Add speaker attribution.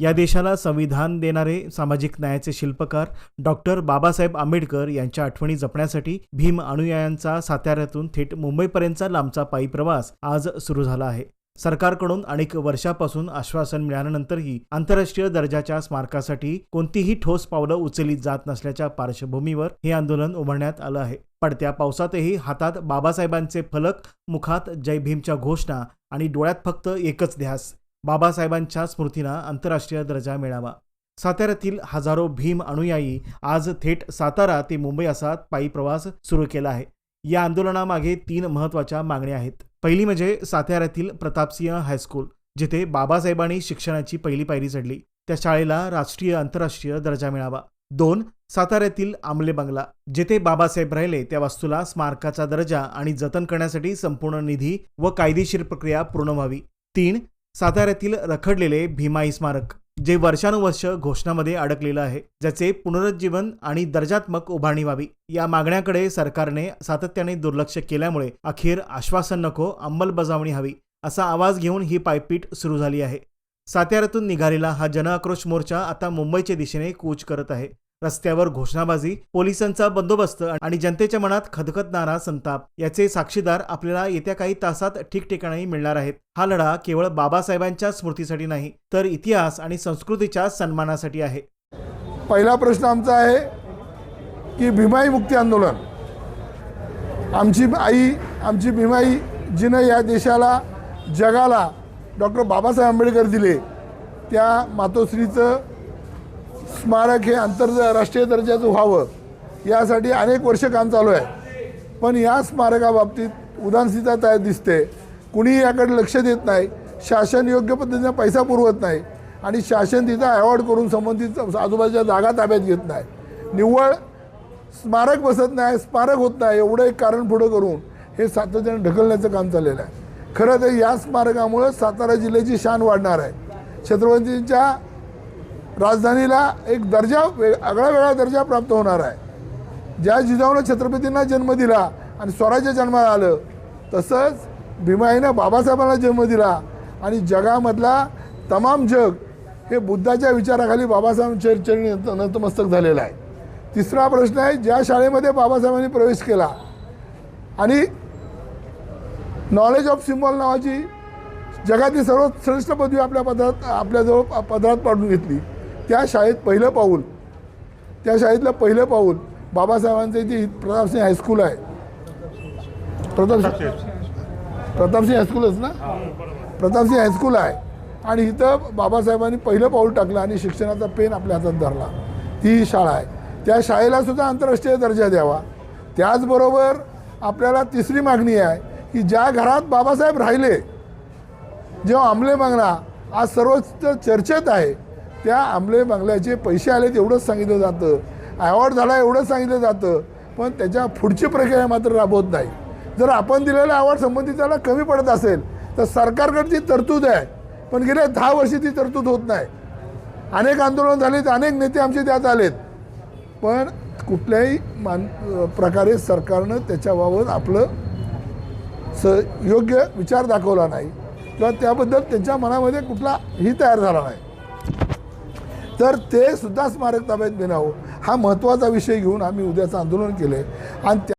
Speaker 1: या देशाला संविधान देणारे सामाजिक न्यायाचे शिल्पकार डॉक्टर बाबासाहेब आंबेडकर यांच्या आठवणी जपण्यासाठी भीम अनुयायांचा साताऱ्यातून थेट मुंबईपर्यंतचा लांबचा पायी प्रवास आज सुरू झाला आहे. सरकारकडून अनेक वर्षापासून आश्वासन मिळाल्यानंतरही आंतरराष्ट्रीय दर्जाच्या स्मारकासाठी कोणतीही ठोस पावलं उचलली जात नसल्याच्या पार्श्वभूमीवर हे आंदोलन उभारण्यात आलं आहे. पडत्या पावसातही हातात बाबासाहेबांचे फलक मुखात जय भीमच्या घोषणा आणि डोळ्यात फक्त एकच ध्यास बाबासाहेबांच्या स्मृतींना आंतरराष्ट्रीय दर्जा मिळावा. साताऱ्यातील हजारो भीम अनुयायी आज थेट सातारा ते मुंबई असा पायी प्रवास सुरू केला आहे. या आंदोलनामागे तीन महत्त्वाच्या मागण्या आहेत. पहिली म्हणजे साताऱ्यातील प्रतापसिंह हायस्कूल जिथे बाबासाहेबांनी शिक्षणाची पहिली पायरी चढली. त्या शाळेला राष्ट्रीय आंतरराष्ट्रीय दर्जा मिळावा. दोन साताऱ्यातील आमले बंगला जेथे बाबासाहेब राहिले त्या वास्तूला स्मारकाचा दर्जा आणि जतन करण्यासाठी संपूर्ण निधी व कायदेशीर प्रक्रिया पूर्ण व्हावी. तीन साताऱ्यातील रखडलेले भीमाई स्मारक जे वर्षानुवर्ष घोषणामध्ये अडकलेलं आहे ज्याचे पुनरुज्जीवन आणि दर्जात्मक उभारणी व्हावी या मागण्याकडे सरकारने सातत्याने दुर्लक्ष केल्यामुळे अखेर आश्वासन नको अंमलबजावणी हवी असा आवाज घेऊन ही पायपीट सुरू झाली आहे. साताऱ्यातून निघालेला हा जनआक्रोश मोर्चा आता मुंबईच्या दिशेने कूच करत आहे. रस्त्यावर घोषणाबाजी पोलिसांचा बंदोबस्त आणि जनतेच्या मनात खदखदणारा संताप. याचे साक्षीदार आपल्याला येत्या काही तासात ठिकठिकाणी मिळणार आहेत. हा लढा केवळ बाबासाहेबांच्या स्मृतीसाठी नाही तर इतिहास आणि संस्कृतीच्या सन्मानासाठी आहे.
Speaker 2: पहिला प्रश्न आमचा आहे की भीमाई मुक्ती आंदोलन. आमची आई आमची भीमाई जिनं या देशाला जगाला डॉक्टर बाबासाहेब आंबेडकर दिले त्या मातोश्रीचं स्मारक हे आंतरराष्ट्रीय दर्जाचं व्हावं. यासाठी अनेक वर्ष काम चालू आहे. पण या स्मारकाबाबतीत उदासीनता तयार दिसते. कुणीही याकडे लक्ष देत नाही. शासन योग्य पद्धतीने पैसा पुरवत नाही. आणि शासन तिथं अवॉर्ड करून संबंधित आजूबाजूच्या जागा ताब्यात घेत नाही. निव्वळ स्मारक बसत नाही स्मारक होत नाही एवढं एक कारण पुढं करून हे सातत्याने ढकलण्याचं काम चाललेलं आहे. खरं तर या स्मारकामुळं सातारा जिल्ह्याची शान वाढणार आहे. छत्रपतींच्या राजधानीला एक दर्जा वे आगळा वेगळा दर्जा प्राप्त होणार आहे. ज्या जिजाऊनं छत्रपतींना जन्म दिला आणि स्वराज्य जन्माला आलं तसंच भीमाईनं बाबासाहेबांना जन्म दिला आणि जगामधला तमाम जग हे बुद्धाच्या विचाराखाली बाबासाहेबांच्या चरणी नतमस्तक झालेलं आहे. तिसरा प्रश्न आहे ज्या शाळेमध्ये बाबासाहेबांनी प्रवेश केला आणि नॉलेज ऑफ सिम्बॉल नावाची जगातील सर्वात श्रेष्ठ पदवी आपल्या पदरात आपल्याजवळ प- पदरात पाडून घेतली त्या शाळेत पहिलं पाऊल. त्या शाळेतलं पहिलं पाऊल बाबासाहेबांचं इथे प्रतापसिंह हायस्कूल आहे. प्रताप प्रतापसिंह हायस्कूलच ना? प्रतापसिंह हायस्कूल आहे. आणि इथं बाबासाहेबांनी पहिलं पाऊल टाकलं आणि शिक्षणाचा पेन आपल्या हातात धरला. ती शाळा आहे. त्या शाळेला सुद्धा आंतरराष्ट्रीय दर्जा द्यावा. त्याचबरोबर आपल्याला तिसरी मागणी आहे की ज्या घरात बाबासाहेब राहिले जेव्हा आमले मागणा आज सर्वच चर्चेत आहे. त्या आमले बंगल्याचे पैसे आलेत एवढंच सांगितलं जातं. अवॉर्ड झाला एवढंच सांगितलं जातं. पण त्याच्या पुढची प्रक्रिया मात्र राबवत नाही. जर आपण दिलेला अवॉर्ड संबंधिताला कमी पडत असेल तर सरकारकडची तरतूद आहे. पण गेल्या दहा वर्षी ती तरतूद होत नाही. अनेक आंदोलन झालेत अनेक नेते आमचे त्यात आलेत. पण कुठल्याही मान प्रकारे सरकारनं त्याच्याबाबत आपलं स योग्य विचार दाखवला नाही. किंवा त्याबद्दल त्यांच्या मनामध्ये कुठला ही तयार झाला नाही. तर ते सुद्धा स्मारक ताब्यात घेण्यावं हो. हा. महत्त्वाचा विषय घेऊन आम्ही उद्याचं आंदोलन केलं आहे आणि